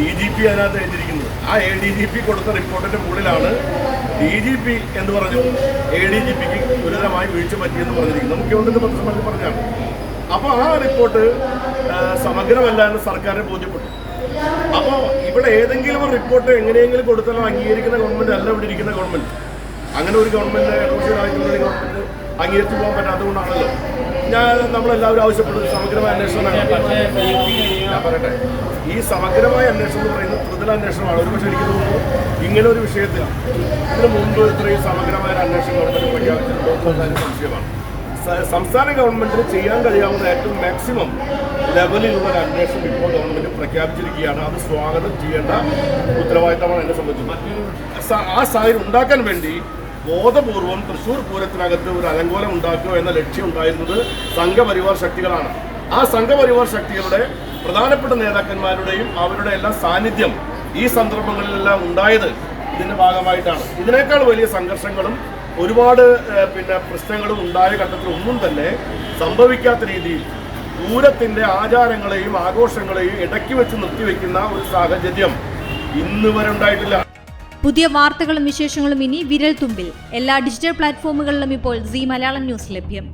D G P അതിനകത്ത് എഴുതിയിരിക്കുന്നത്. ആ എ ഡി ജി പി കൊടുത്ത റിപ്പോർട്ടിന്റെ മുകളിലാണ് ഡി ജി പി എന്ന് പറഞ്ഞു എ ഡി ജി പിക്ക് ഗുരുതരമായി വീഴ്ച പറ്റിയെന്ന് പറഞ്ഞിരിക്കുന്നത്. മുഖ്യമന്ത്രിയുടെ പത്രസമ്മേളനം പറഞ്ഞാണ് അപ്പോൾ ആ റിപ്പോർട്ട് സമഗ്രമല്ല എന്ന് സർക്കാരിന് ബോധ്യപ്പെട്ടു. അപ്പോൾ ഇവിടെ ഏതെങ്കിലും ഒരു റിപ്പോർട്ട് എങ്ങനെയെങ്കിലും കൊടുത്താലും അംഗീകരിക്കുന്ന ഗവൺമെന്റ് അല്ല ഇവിടെ ഇരിക്കുന്ന ഗവൺമെന്റ്. അങ്ങനെ ഒരു ഗവൺമെന്റ് ഇടതുപക്ഷ ഗവൺമെന്റ് അംഗീകരിച്ചു പോകാൻ പറ്റാത്തതുകൊണ്ടാണല്ലോ. ഞാൻ നമ്മളെല്ലാവരും ആവശ്യപ്പെടുന്നത് സമഗ്രമായ അന്വേഷണം ഞാൻ പറയട്ടെ ഈ സമഗ്രമായ അന്വേഷണം എന്ന് പറയുന്നത് ത്രിതല അന്വേഷണമാണ്. ഒരുപക്ഷെ എനിക്ക് തോന്നുന്നു ഇങ്ങനെ ഒരു വിഷയത്തിൽ ഇതിനു മുമ്പ് ഇത്രയും സമഗ്രമായ അന്വേഷണം ഗവൺമെന്റ് പ്രഖ്യാപിച്ചിട്ടുണ്ടോ സംശയമാണ്. സംസ്ഥാന ഗവൺമെന്റിന് ചെയ്യാൻ കഴിയാവുന്ന ഏറ്റവും മാക്സിമം ലെവലിലുള്ള ഒരു അന്വേഷണം ഇപ്പോൾ ഗവൺമെന്റ് പ്രഖ്യാപിച്ചിരിക്കുകയാണ്. അത് സ്വാഗതം ചെയ്യേണ്ട ഉത്തരവാദിത്തമാണ് എന്നെ സംബന്ധിച്ച്. ആ സാഹചര്യം ഉണ്ടാക്കാൻ വേണ്ടി ബോധപൂർവം തൃശ്ശൂർ പൂരത്തിനകത്ത് ഒരു അലങ്കോലം ഉണ്ടാക്കുക എന്ന ലക്ഷ്യം ഉണ്ടായിരുന്നത് സംഘപരിവാർ ശക്തികളാണ്. ആ സംഘപരിവാർ ശക്തികളുടെ പ്രധാനപ്പെട്ട നേതാക്കന്മാരുടെയും അവരുടെ എല്ലാം സാന്നിധ്യം ഈ സന്ദർഭങ്ങളിലെല്ലാം ഉണ്ടായത് ഇതിന്റെ ഭാഗമായിട്ടാണ്. ഇതിനേക്കാൾ വലിയ സംഘർഷങ്ങളും ഒരുപാട് പിന്നെ പ്രശ്നങ്ങളും ഉണ്ടായ ഘട്ടത്തിൽ ഒന്നും തന്നെ സംഭവിക്കാത്ത രീതിയിൽ പൂരത്തിന്റെ ആചാരങ്ങളെയും ആഘോഷങ്ങളെയും ഇടയ്ക്ക് വെച്ച് നിർത്തിവെക്കുന്ന ഒരു സാഹചര്യം ഇന്ന് വരെ ഉണ്ടായിട്ടില്ല. പുതിയ വാർത്തകളും വിശേഷങ്ങളും ഇനി വിരൽ തുമ്പിൽ എല്ലാ ഡിജിറ്റൽ പ്ലാറ്റ്ഫോമുകളിലും ഇപ്പോൾ സി മലയാളം ന്യൂസ് ലഭ്യം.